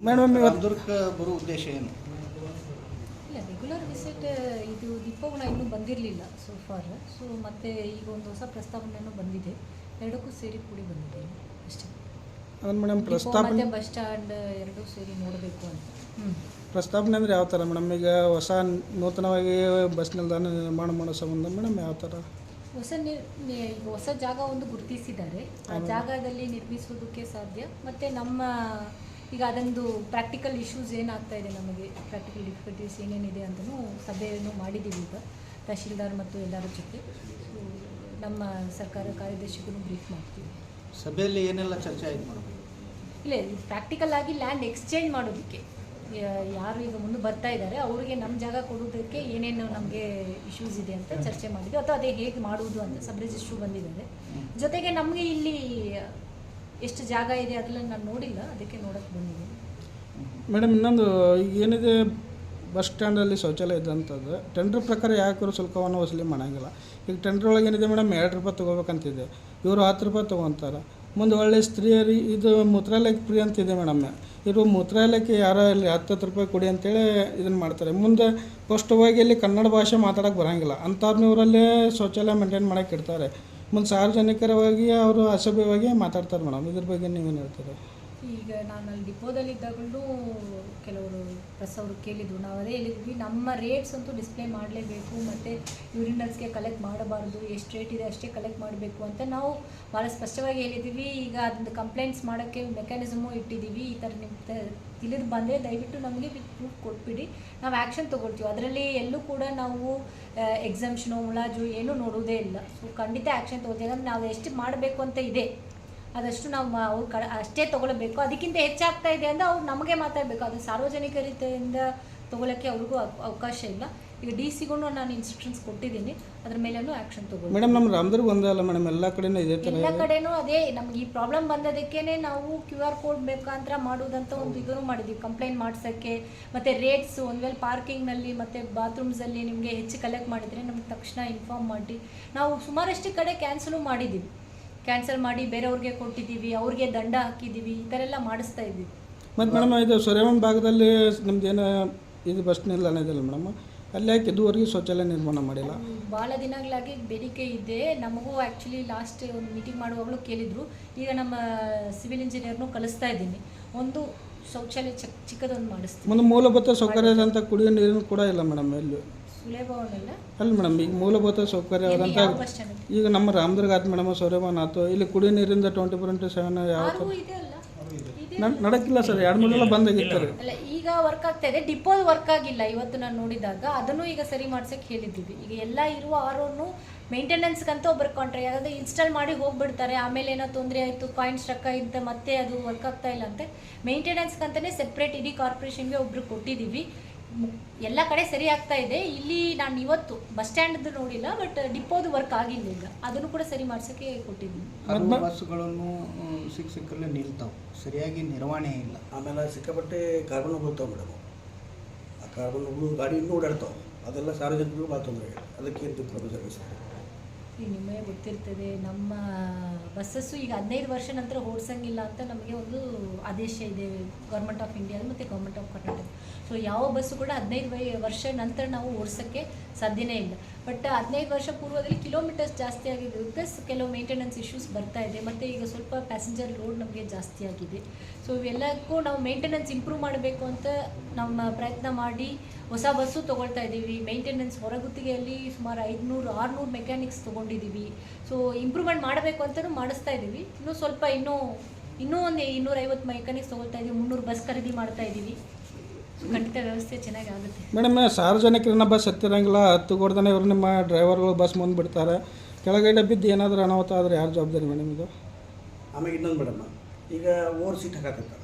Madam ಇವತ್ತು ರಾಮದುರ್ಗಕ್ಕೆ ಬರೋ ಉದ್ದೇಶ ಏನು? ಇಲ್ಲ ರೆಗ್ಯುಲರ್ ವಿಸಿಟ್ ಇದು ದೀಪಗುಣ ಇನ್ನೂ ಬಂದಿರಲಿಲ್ಲ ಸೋ ಫಾರ್ ಸೊ ಮತ್ತೆ ಈಗ ಒಂದು ಹೊಸ ಏನು ಬಂದಿದೆ. ಎರಡಕ್ಕೂ ಸೇರಿ ಕೂಡಿ ಬಂದಿದೆ. ಅಷ್ಟೇ. ಅದನ್ನ ಮೇಡಮ್ ಮತ್ತೆ ಬಸ್ ಸ್ಟ್ಯಾಂಡ್ ಎರಡೂ ಸೇರಿ ನೋಡಬೇಕು ಅಂತ. ಪ್ರಸ್ತಾವನೆ ಪ್ರಸ್ತಾಪನೆ ಅಂದರೆ ಯಾವ ಥರ ಮೇಡಮ್ ಈಗ ಹೊಸ ನೂತನವಾಗಿ ಬಸ್ ನಿಲ್ದಾಣ ನಿರ್ಮಾಣ ಮಾಡೋ ಸಂಬಂಧ ಮೇಡಮ್ ಯಾವ ಥರ ಹೊಸ ನಿರ್ ನಿ- ಹೊಸ ಜಾಗ ಒಂದು ಗುರುತಿಸಿದ್ದಾರೆ. ಆ ಜಾಗದಲ್ಲಿ ನಿರ್ಮಿಸೋದಕ್ಕೆ ಸಾಧ್ಯ. ಮತ್ತು ನಮ್ಮ ಈಗ ಅದೊಂದು ಪ್ರಾಕ್ಟಿಕಲ್ ಇಶ್ಯೂಸ್ ಏನಾಗ್ತಾ ಇದೆ ನಮಗೆ? ಪ್ರಾಕ್ಟಿಕಲ್ ಡಿಫಿಕಲ್ಟೀಸ್ ಏನೇನಿದೆ ಅಂತಲೂ ಸಭೆಯನ್ನು ಮಾಡಿದ್ದೀವಿ ಈಗ ತಹಶೀಲ್ದಾರ್ ಮತ್ತು ಎಲ್ಲರ ಜೊತೆ. ನಮ್ಮ ಸರ್ಕಾರ ಕಾರ್ಯದರ್ಶಿಗೂ ಬ್ರೀಫ್ ಮಾಡ್ತೀವಿ. ಸಭೆಯಲ್ಲಿ ಏನೆಲ್ಲ ಚರ್ಚೆ ಆಯ್ತು ಮೇಡಮ್? ಇಲ್ಲ ಪ್ರಾಕ್ಟಿಕಲ್ ಆಗಿ ಲ್ಯಾಂಡ್ ಎಕ್ಸ್ಚೇಂಜ್ ಮಾಡೋದಕ್ಕೆ. ಯಾರು ಈಗ ಮುಂದೆ ಬರ್ತಾ ಇದ್ದಾರೆ ಅವರಿಗೆ ನಮ್ಮ ಜಾಗ ಕೊಡೋದಕ್ಕೆ ಏನೇನು ನಮಗೆ ಇಶ್ಯೂಸ್ ಇದೆ ಅಂತ ಚರ್ಚೆ ಮಾಡಿದ್ವಿ. ಅಥವಾ ಅದೇ ಹೇಗೆ ಮಾಡುವುದು ಅಂತ ಸಬ್ ರಿಜಿಸ್ಟ್ರು ಬಂದಿದ್ದಾರೆ. ಜೊತೆಗೆ ನಮಗೆ ಇಲ್ಲಿ ಎಷ್ಟು ಜಾಗ ಇದೆ ಅದೆಲ್ಲ ನಾನು ನೋಡಿಲ್ಲ, ಅದಕ್ಕೆ ನೋಡಕ್ಕೆ ಬಂದಿದ್ದೀನಿ. ಮೇಡಮ್, ಇನ್ನೊಂದು ಏನಿದೆ, ಬಸ್ ಸ್ಟ್ಯಾಂಡಲ್ಲಿ ಶೌಚಾಲಯ ಇದ್ದಂಥದ್ದು ಟೆಂಡರ್ ಪ್ರಕಾರ ಯಾಕೆ ಶುಲ್ಕವನ್ನು ವಸೂಲಿ ಮಾಡೋಂಗಿಲ್ಲ. ಈಗ ಟೆಂಡರ್ ಒಳಗೆ ಏನಿದೆ ಮೇಡಮ್, ಎರಡು ರೂಪಾಯಿ ತೊಗೋಬೇಕಂತಿದೆ. ಇವರು ಹತ್ತು ರೂಪಾಯಿ ತೊಗೊತಾರೆ. ಮುಂದೆ ಒಳ್ಳೆ ಸ್ತ್ರೀಯರಿ, ಇದು ಮೂತ್ರಾಲಯಕ್ಕೆ ಫ್ರೀ ಅಂತಿದೆ ಮೇಡಮ್. ಇವರು ಮೂತ್ರಾಲಯಕ್ಕೆ ಯಾರೋ ಇಲ್ಲಿ ಹತ್ತು ಹತ್ತು ರೂಪಾಯಿ ಕೊಡಿ ಅಂತೇಳಿ ಇದನ್ನು ಮಾಡ್ತಾರೆ. ಮುಂದೆ ಸ್ಪಷ್ಟವಾಗಿ ಇಲ್ಲಿ ಕನ್ನಡ ಭಾಷೆ ಮಾತಾಡೋಕೆ ಬರೋಂಗಿಲ್ಲ. ಅಂಥವ್ರನ್ನ ಇವರಲ್ಲೇ ಶೌಚಾಲಯ ಮೇಂಟೈನ್ ಮಾಡೋಕ್ಕೆ ಇಡ್ತಾರೆ. ಮುಂದೆ ಸಾರ್ವಜನಿಕರವಾಗಿ ಅವರು ಅಸಭ್ಯವಾಗಿ ಮಾತಾಡ್ತಾರೆ ಮೇಡಮ್. ಇದ್ರ ಬಗ್ಗೆ ನೀವೇನು ಹೇಳ್ತೀರಿ? ಈಗ ನಾನು ಅಲ್ಲಿ ಡಿಪೋದಲ್ಲಿದ್ದಾಗಲೂ ಕೆಲವರು ಪ್ರೆಸ್ ಅವರು ಕೇಳಿದ್ರು. ನಾವು ಅದೇ ಹೇಳಿದ್ವಿ, ನಮ್ಮ ರೇಟ್ಸ್ ಅಂತೂ ಡಿಸ್ಪ್ಲೇ ಮಾಡಲೇಬೇಕು, ಮತ್ತು ಯೂರಿನಲ್ಸ್ಗೆ ಕಲೆಕ್ಟ್ ಮಾಡಬಾರ್ದು, ಎಷ್ಟು ರೇಟ್ ಇದೆ ಅಷ್ಟೇ ಕಲೆಕ್ಟ್ ಮಾಡಬೇಕು ಅಂತ ನಾವು ಭಾಳ ಸ್ಪಷ್ಟವಾಗಿ ಹೇಳಿದ್ದೀವಿ. ಈಗ ಅದೊಂದು ಕಂಪ್ಲೇಂಟ್ಸ್ ಮಾಡೋಕ್ಕೆ ಮೆಕ್ಯಾನಿಸಮು ಇಟ್ಟಿದ್ದೀವಿ. ಈ ಥರ ನಿಮ್ಮ ತಿಳಿದು ಬಂದರೆ ದಯವಿಟ್ಟು ನಮಗೆ ಪ್ರೂಫ್ ಕೊಟ್ಬಿಡಿ. ನಾವು ಆ್ಯಕ್ಷನ್ ತೊಗೊಳ್ತೀವಿ. ಅದರಲ್ಲಿ ಎಲ್ಲೂ ಕೂಡ ನಾವು ಎಕ್ಸಾಮ್ಷನು ಮುಲಾಜು ಏನೂ ನೋಡೋದೇ ಇಲ್ಲ. ಸೊ ಖಂಡಿತ ಆ್ಯಕ್ಷನ್ ತೊಗೊಳ್ತೀವಿ. ಅಂದರೆ ನಾವು ಎಷ್ಟು ಮಾಡಬೇಕು ಅಂತ ಇದೆ. ಅದಷ್ಟು ನಾವು ಅವ್ರು ಕ ಅಷ್ಟೇ ತೊಗೊಳ್ಬೇಕು. ಅದಕ್ಕಿಂತ ಹೆಚ್ಚಾಗ್ತಾ ಇದೆ ಅಂದರೆ ಅವ್ರು ನಮಗೆ ಮಾತಾಡಬೇಕು ಅದು ಸಾರ್ವಜನಿಕ ರೀತಿಯಿಂದ ತೊಗೊಳಕ್ಕೆ ಅವ್ರಿಗೂ ಅವ್- ಅವಕಾಶ ಇಲ್ಲ. ಈಗ ಡಿ ಸಿಗೂ ನಾನು ಇನ್ಸ್ಟ್ರಕ್ಷನ್ಸ್ ಕೊಟ್ಟಿದ್ದೀನಿ. ಅದ್ರ ಮೇಲೂ ಆ್ಯಕ್ಷನ್ ತೊಗೊಳ್ಳಿ ಮೇಡಮ್ ನಮ್ಮ ರಾಮದುರ್ಗ ಒಂದೇ ಅಲ್ಲ ಮೇಡಮ್ ಎಲ್ಲ ಕಡೆನೂ ಇದೆ ಎಲ್ಲ ಕಡೆನೂ ಅದೇ ನಮ್ಗೆ ಈ ಪ್ರಾಬ್ಲಮ್ ಬಂದದಕ್ಕೇನೆ ನಾವು ಕ್ಯೂ ಆರ್ ಕೋಡ್ ಮುಖಾಂತರ ಮಾಡೋದಂತ ಒಂದು ಇದನ್ನು ಮಾಡಿದ್ವಿ. ಕಂಪ್ಲೇಂಟ್ ಮಾಡ್ಸೋಕ್ಕೆ ಮತ್ತು ರೇಟ್ಸ್ ಒಂದು ವೇಳೆ ಪಾರ್ಕಿಂಗ್ನಲ್ಲಿ ಮತ್ತು ಬಾತ್ರೂಮ್ಸಲ್ಲಿ ನಿಮಗೆ ಹೆಚ್ಚು ಕಲೆಕ್ಟ್ ಮಾಡಿದರೆ ನಮ್ಗೆ ತಕ್ಷಣ ಇನ್ಫಾರ್ಮ್ ಮಾಡಿ. ನಾವು ಸುಮಾರಷ್ಟು ಕಡೆ ಕ್ಯಾನ್ಸಲು ಮಾಡಿದ್ದೀವಿ. ಕ್ಯಾನ್ಸಲ್ ಮಾಡಿ ಬೇರೆಯವ್ರಿಗೆ ಕೊಟ್ಟಿದ್ದೀವಿ ಅವ್ರಿಗೆ ದಂಡ ಹಾಕಿದ್ದೀವಿ ಈ ಥರ ಎಲ್ಲ ಮಾಡಿಸ್ತಾ ಇದ್ದೀವಿ ಮತ್ತು ಮೇಡಮ್ ಇದು ಸೊರೇವನ್ ಭಾಗದಲ್ಲಿ ನಮ್ದು ಏನು ಇದು ಬಸ್ ನಿಲ್ದಾಣ ಇದೆಯಲ್ಲ ಮೇಡಮ್? ಅಲ್ಲಿ ಯಾಕೆ ಇದುವರೆಗೆ ಶೌಚಾಲಯ ನಿರ್ಮಾಣ ಮಾಡಿಲ್ಲ. ಭಾಳ ದಿನಗಳಾಗಿ ಬೇಡಿಕೆ ಇದೆ. ನಮಗೂ ಆ್ಯಕ್ಚುಲಿ ಲಾಸ್ಟ್ ಒಂದು ಮೀಟಿಂಗ್ ಮಾಡುವಾಗಲೂ ಕೇಳಿದರು. ಈಗ ನಮ್ಮ ಸಿವಿಲ್ ಇಂಜಿನಿಯರ್ನು ಕಲಿಸ್ತಾ ಇದ್ದೀನಿ. ಒಂದು ಶೌಚಾಲಯ ಚಿಕ್ಕ ಚಿಕ್ಕದೊಂದು ಮಾಡಿಸ್ತೀನಿ. ಒಂದು ಮೂಲಭೂತ ಸೌಕರ್ಯದಂಥ ಕುಡಿಯೋ ನೀರಿನ ಕೂಡ ಇಲ್ಲ ಮೇಡಮ್ ಎಲ್ಲಿ? ಅಲ್ಲ ಮೇಡಮ್ ಈಗ ಮೂಲಭೂತ ಸೌಕರ್ಯ ಆದಂತ ಈಗ ನಮ್ಮ ರಾಮದುರ್ಗ ಆಯ್ತು ಮೇಡಮ್ ಸೊರೇವನ್ ಆಯ್ತು ಇಲ್ಲಿ ಕುಡಿ ನೀರಿಂದ ಟ್ವೆಂಟಿ ಫೋರ್ ಇಂಟು ಸೆವೆನ್ ಯಾವ ನಡಕ್ಕಿಲ್ಲ ಸರ್ ಎರಡು ಮೂರು ಬಂದಾಗಿತ್ತು ರೀ ಅಲ್ಲ ಈಗ ವರ್ಕ್ ಆಗ್ತಾ ಇದೆ ಡಿಪೋ ವರ್ಕ್ ಆಗಿಲ್ಲ. ಇವತ್ತು ನಾನು ನೋಡಿದಾಗ ಅದನ್ನು ಈಗ ಸರಿ ಮಾಡ್ಸಕ್ಕೆ ಹೇಳಿದ್ದೀವಿ. ಈಗ ಎಲ್ಲ ಇರುವ ಆರೋನು ಮೇಂಟೆನೆನ್ಸ್ಗಂತ ಒಬ್ಬರು ಕಾಂಟ್ರಾಕ್ಟ್ ಯಾಕಂದ್ರೆ ಇನ್ಸ್ಟಾಲ್ ಮಾಡಿ ಹೋಗ್ಬಿಡ್ತಾರೆ. ಆಮೇಲೆ ಏನೋ ತೊಂದರೆ ಆಯಿತು ಕಾಯಿನ್ ಸ್ಟ್ರಕ್ ಆಯಿತು ಮತ್ತೆ ಅದು ವರ್ಕ್ ಆಗ್ತಾ ಇಲ್ಲ ಅಂತೆ. ಮೇಂಟೆನೆನ್ಸ್ಗಂತಲೇ ಸೆಪ್ರೇಟ್ ಇಡೀ ಕಾರ್ಪೊರೇಷನ್ಗೆ ಒಬ್ರು ಕೊಟ್ಟಿದ್ದೀವಿ. ಎಲ್ಲ ಕಡೆ ಸರಿ ಆಗ್ತಾ ಇದೆ. ಇಲ್ಲಿ ನಾನು ಇವತ್ತು ಬಸ್ ಸ್ಟ್ಯಾಂಡ್ದು ನೋಡಿಲ್ಲ ಬಟ್ ಡಿಪೋದು ವರ್ಕ್ ಆಗಿಲ್ಲ ಈಗ. ಅದನ್ನು ಕೂಡ ಸರಿ ಮಾಡಿಸಕ್ಕೆ ಕೊಟ್ಟಿದ್ದೀನಿ. ಹಲವು ಬಸ್ಗಳನ್ನು ಸಿಕ್ಕಲ್ಲೇ ನಿಲ್ತಾವೆ. ಸರಿಯಾಗಿ ನಿರ್ವಹಣೆ ಇಲ್ಲ. ಆಮೇಲೆ ಸಿಕ್ಕಾಪಟ್ಟೆ ಕಾರ್ಬನ್ ಬರ್ತಾವೆ ಮೇಡಮ್. ಆ ಕಾರ್ಬನ್ ಗಾಡಿ ಇನ್ನೂ ಓಡಾಡ್ತಾವೆ. ಅದೆಲ್ಲ ಸಾರ್ವಜನಿಕರು ಭಾಳ ತೊಂದರೆ. ಅದಕ್ಕೆ ಏನು ಪ್ರೊಫೆಸರ್ ಸರ್ ಈಗ ನಿಮಗೆ ಗೊತ್ತಿರ್ತದೆ, ನಮ್ಮ ಬಸ್ಸಸ್ಸು ಈಗ ಹದಿನೈದು ವರ್ಷ ನಂತರ ಓಡಿಸಂಗಿಲ್ಲ ಅಂತ ನಮಗೆ ಒಂದು ಆದೇಶ ಇದೆ ಗೌರ್ಮೆಂಟ್ ಆಫ್ ಇಂಡಿಯಾ ಮತ್ತು ಗೌರ್ಮೆಂಟ್ ಆಫ್ ಕರ್ನಾಟಕ ಸೊ ಯಾವ ಬಸ್ಸು ಕೂಡ ಹದಿನೈದು ವರ್ಷ ನಂತರ ನಾವು ಓಡಿಸೋಕ್ಕೆ ಸಾಧ್ಯನೇ ಇಲ್ಲ. ಬಟ್ ಹದಿನೈದು ವರ್ಷ ಪೂರ್ವದಲ್ಲಿ ಕಿಲೋಮೀಟರ್ಸ್ ಜಾಸ್ತಿ ಆಗಿದೆ. ಪ್ಲಸ್ ಕೆಲವು ಮೇಂಟೆನೆನ್ಸ್ ಇಶ್ಯೂಸ್ ಬರ್ತಾ ಇದೆ. ಮತ್ತು ಈಗ ಸ್ವಲ್ಪ ಪ್ಯಾಸೆಂಜರ್ ಲೋಡ್ ನಮಗೆ ಜಾಸ್ತಿ ಆಗಿದೆ. ಸೊ ಇವೆಲ್ಲಕ್ಕೂ ನಾವು ಮೇಂಟೆನೆನ್ಸ್ ಇಂಪ್ರೂವ್ ಮಾಡಬೇಕು ಅಂತ ನಮ್ಮ ಪ್ರಯತ್ನ ಮಾಡಿ ಹೊಸ ಬಸ್ಸು ತೊಗೊಳ್ತಾ ಇದ್ದೀವಿ. ಮೇಂಟೆನೆನ್ಸ್ ಹೊರಗುತ್ತಿಗೆಯಲ್ಲಿ ಸುಮಾರು ಐದುನೂರು, ಆರುನೂರು ಮೆಕ್ಯಾನಿಕ್ಸ್ ತೊಗೊಂಡಿದ್ದೀವಿ. ಸೊ ಇಂಪ್ರೂವ್ಮೆಂಟ್ ಮಾಡಬೇಕು ಅಂತಲೂ ಮಾಡಿಸ್ತಾ ಇದ್ದೀವಿ. ಇನ್ನೂ ಸ್ವಲ್ಪ ಇನ್ನೂ ಇನ್ನೂ ಒಂದು ಇನ್ನೂರೈವತ್ತು ಮೆಕ್ಯಾನಿಕ್ಸ್ ತೊಗೊಳ್ತಾ ಇದ್ದೀವಿ. ಮುನ್ನೂರು ಬಸ್ ಖರೀದಿ ಮಾಡ್ತಾ ಇದ್ದೀವಿ. ಖಂಡಿತ ವ್ಯವಸ್ಥೆ ಚೆನ್ನಾಗಿ ಆಗುತ್ತೆ. ಮೇಡಮ್ ಸಾರ್ವಜನಿಕರನ್ನ ಬಸ್ ಹತ್ತಿರಂಗಿಲ್ಲ ಹತ್ತು ಕೊಡ್ದಾನೆ ಇವರು ನಿಮ್ಮ ಡ್ರೈವರ್ಗಳು ಬಸ್ ಮುಂದೆ ಬಿಡ್ತಾರೆ. ಕೆಳಗಡೆ ಬಿದ್ದು ಏನಾದರೂ ಅನಾಹುತ ಆದರೆ ಯಾರು ಜವಾಬ್ದಾರಿ ಮೇಡಮ್ ಇದು? ಆಮೇಲೆ ಇನ್ನೊಂದು ಮೇಡಮ್ ಈಗ ಓವರ್ ಸೀಟ್ ಹಾಕಕತ್ತಾರೆ.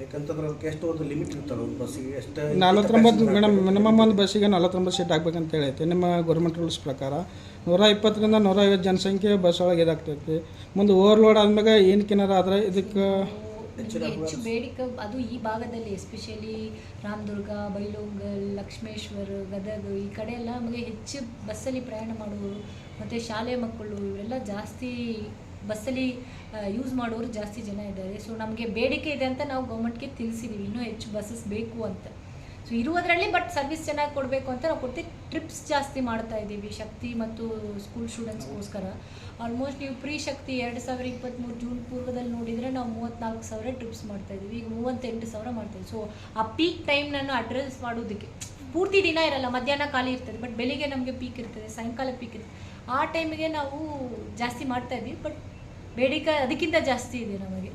ಯಾಕಂತಂದ್ರೆ ಅದಕ್ಕೆ ಎಷ್ಟು ಒಂದು ಲಿಮಿಟ್ ಇರ್ತಾರೆ ಒಂದು ಬಸ್ಸಿಗೆ ಎಷ್ಟು ನಲವತ್ತೊಂಬತ್ತು ಮೇಡಮ್ ಮಿನಿಮಮ್ ಒಂದು ಬಸ್ಸಿಗೆ ನಲವತ್ತೊಂಬತ್ತು ಸೀಟ್ ಹಾಕ್ಬೇಕಂತ ಹೇಳೈತೆ ನಿಮ್ಮ ಗೌರ್ಮೆಂಟ್ ರೂಲ್ಸ್ ಪ್ರಕಾರ ನೂರ ಇಪ್ಪತ್ತರಿಂದ ನೂರ ಐವತ್ತು ಜನಸಂಖ್ಯೆ ಬಸ್ ಒಳಗೆ ಇದಾಗ್ತೈತಿ. ಮುಂದೆ ಓವರ್ಲೋಡ್ ಆದ್ಮೇಲೆ ಏನಕ್ಕೇನಾರ ಆದರೆ ಇದಕ್ಕೆ ಹೆಚ್ಚು ಬೇಡಿಕೆ ಅದು ಈ ಭಾಗದಲ್ಲಿ ಎಸ್ಪೆಷಲಿ ರಾಮದುರ್ಗ ಬೈಲೊಂಗಲ್ ಲಕ್ಷ್ಮೇಶ್ವರ ಗದಗ ಈ ಕಡೆ ಎಲ್ಲ ನಮಗೆ ಹೆಚ್ಚು ಬಸ್ಸಲ್ಲಿ ಪ್ರಯಾಣ ಮಾಡುವವರು ಮತ್ತು ಶಾಲೆ ಮಕ್ಕಳು ಇವರೆಲ್ಲ ಜಾಸ್ತಿ ಬಸ್ಸಲ್ಲಿ ಯೂಸ್ ಮಾಡೋರು ಜಾಸ್ತಿ ಜನ ಇದ್ದಾರೆ. ಸೊ ನಮಗೆ ಬೇಡಿಕೆ ಇದೆ ಅಂತ ನಾವು ಗೌರ್ಮೆಂಟ್ಗೆ ತಿಳಿಸಿದ್ದೀವಿ ಇನ್ನೂ ಹೆಚ್ಚು ಬಸ್ಸಸ್ ಬೇಕು ಅಂತ. ಸೊ ಇರುವುದರಲ್ಲಿ ಬಟ್ ಸರ್ವಿಸ್ ಚೆನ್ನಾಗಿ ಕೊಡಬೇಕು ಅಂತ ನಾವು ಕೊಡ್ತೀವಿ. ಟ್ರಿಪ್ಸ್ ಜಾಸ್ತಿ ಮಾಡ್ತಾ ಇದ್ದೀವಿ, ಶಕ್ತಿ ಮತ್ತು ಸ್ಕೂಲ್ ಸ್ಟೂಡೆಂಟ್ಸ್ಗೋಸ್ಕರ ಆಲ್ಮೋಸ್ಟ್ ನೀವು ಪ್ರೀ ಶಕ್ತಿ ಎರಡು ಸಾವಿರ ಇಪ್ಪತ್ತ್ಮೂರು ಜೂನ್ ಪೂರ್ವದಲ್ಲಿ ನೋಡಿದರೆ ನಾವು ಮೂವತ್ತ್ನಾಲ್ಕು ಸಾವಿರ ಟ್ರಿಪ್ಸ್ ಮಾಡ್ತಾ ಇದ್ದೀವಿ, ಈಗ ಮೂವತ್ತೆಂಟು ಸಾವಿರ ಮಾಡ್ತಾ ಇದ್ದೀವಿ. ಸೊ ಆ ಪೀಕ್ ಟೈಮ್ನನ್ನು ಅಡ್ರೆಸ್ ಮಾಡೋದಕ್ಕೆ, ಪೂರ್ತಿ ದಿನ ಇರಲ್ಲ, ಮಧ್ಯಾಹ್ನ ಖಾಲಿ ಇರ್ತದೆ ಬಟ್ ಬೆಳಿಗ್ಗೆ ನಮಗೆ ಪೀಕ್ ಇರ್ತದೆ, ಸಾಯಂಕಾಲ ಪೀಕ್ ಇರ್ತದೆ. ಆ ಟೈಮಿಗೆ ನಾವು ಜಾಸ್ತಿ ಮಾಡ್ತಾ ಇದ್ದೀವಿ ಬಟ್ ಬೇಡಿಕೆ, ಅದಕ್ಕಿಂತ ಜಾಸ್ತಿ ಇದೆ ನಮಗೆ.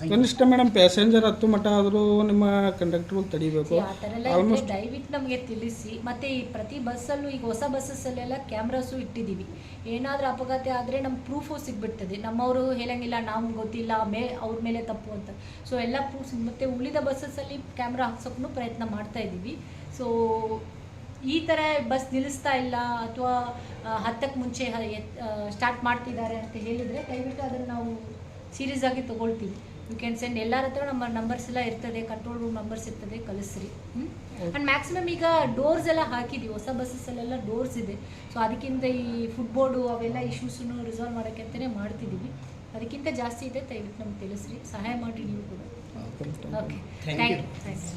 ಕನಿಷ್ಠ ಮೇಡಮ್ ಪ್ಯಾಸೆಂಜರ್ ಹತ್ತು ಮಟ್ಟ ಆದರೂ ನಿಮ್ಮ ಕಂಡಕ್ಟರ್ ತಡಿಬೇಕು. ಆ ಥರ ಎಲ್ಲ ಇದ್ರೆ ಆಲ್ಮೋಸ್ಟ್ ದಯವಿಟ್ಟು ನಮಗೆ ತಿಳಿಸಿ. ಮತ್ತೆ ಈ ಪ್ರತಿ ಬಸ್ಸಲ್ಲೂ ಈಗ ಹೊಸ ಬಸ್ಸಸ್ಸಲ್ಲೆಲ್ಲ ಕ್ಯಾಮ್ರಾಸು ಇಟ್ಟಿದ್ದೀವಿ. ಏನಾದರೂ ಅಪಘಾತ ಆದರೆ ನಮ್ಮ ಪ್ರೂಫು ಸಿಗ್ಬಿಡ್ತದೆ. ನಮ್ಮವರು ಹೇಳಂಗಿಲ್ಲ ನಮ್ಗೆ ಗೊತ್ತಿಲ್ಲ ಮೇ ಅವ್ರ ಮೇಲೆ ತಪ್ಪು ಅಂತ. ಸೊ ಎಲ್ಲ ಪ್ರೂಫ್ ಮತ್ತೆ ಉಳಿದ ಬಸ್ಸಸ್ಸಲ್ಲಿ ಕ್ಯಾಮ್ರಾ ಹಾಕ್ಸೋಕ್ಕೂ ಪ್ರಯತ್ನ ಮಾಡ್ತಾ ಇದ್ದೀವಿ. ಸೊ ಈ ಥರ ಬಸ್ ನಿಲ್ಲಿಸ್ತಾ ಇಲ್ಲ ಅಥವಾ ಹತ್ತಕ್ಕೆ ಮುಂಚೆ ಸ್ಟಾರ್ಟ್ ಮಾಡ್ತಿದ್ದಾರೆ ಅಂತ ಹೇಳಿದರೆ ದಯವಿಟ್ಟು ಅದನ್ನು ನಾವು ಸೀರಿಯಸ್ ಆಗಿ ತೊಗೊಳ್ತೀವಿ. ಯು ಕ್ಯಾನ್ ಸೆಂಡ್ ಎಲ್ಲರ ಹತ್ರ ನಮ್ಮ ನಂಬರ್ಸ್ ಎಲ್ಲ ಇರ್ತದೆ ಕಂಟ್ರೋಲ್ ರೂಮ್ ನಂಬರ್ಸ್ ಇರ್ತದೆ ಕಳಿಸ್ರಿ. ಆ್ಯಂಡ್ ಮ್ಯಾಕ್ಸಿಮಮ್ ಈಗ ಡೋರ್ಸ್ ಎಲ್ಲ ಹಾಕಿದ್ದೀವಿ ಹೊಸ ಬಸ್ಸಸ್ಸಲ್ಲೆಲ್ಲ ಡೋರ್ಸ್ ಇದೆ. ಸೊ ಅದಕ್ಕಿಂತ ಈ ಫುಟ್ಬೋರ್ಡು ಅವೆಲ್ಲ ಇಶ್ಯೂಸನ್ನು ರಿಸಾಲ್ವ್ ಮಾಡೋಕ್ಕೆ ಅಂತಲೇ ಮಾಡ್ತಿದ್ದೀವಿ. ಅದಕ್ಕಿಂತ ಜಾಸ್ತಿ ಇದೆ ದಯವಿಟ್ಟು ನಮ್ಗೆ ತಿಳಿಸ್ರಿ. ಸಹಾಯ ಮಾಡಿ ನೀವು ಕೂಡ. Okay thank you thanks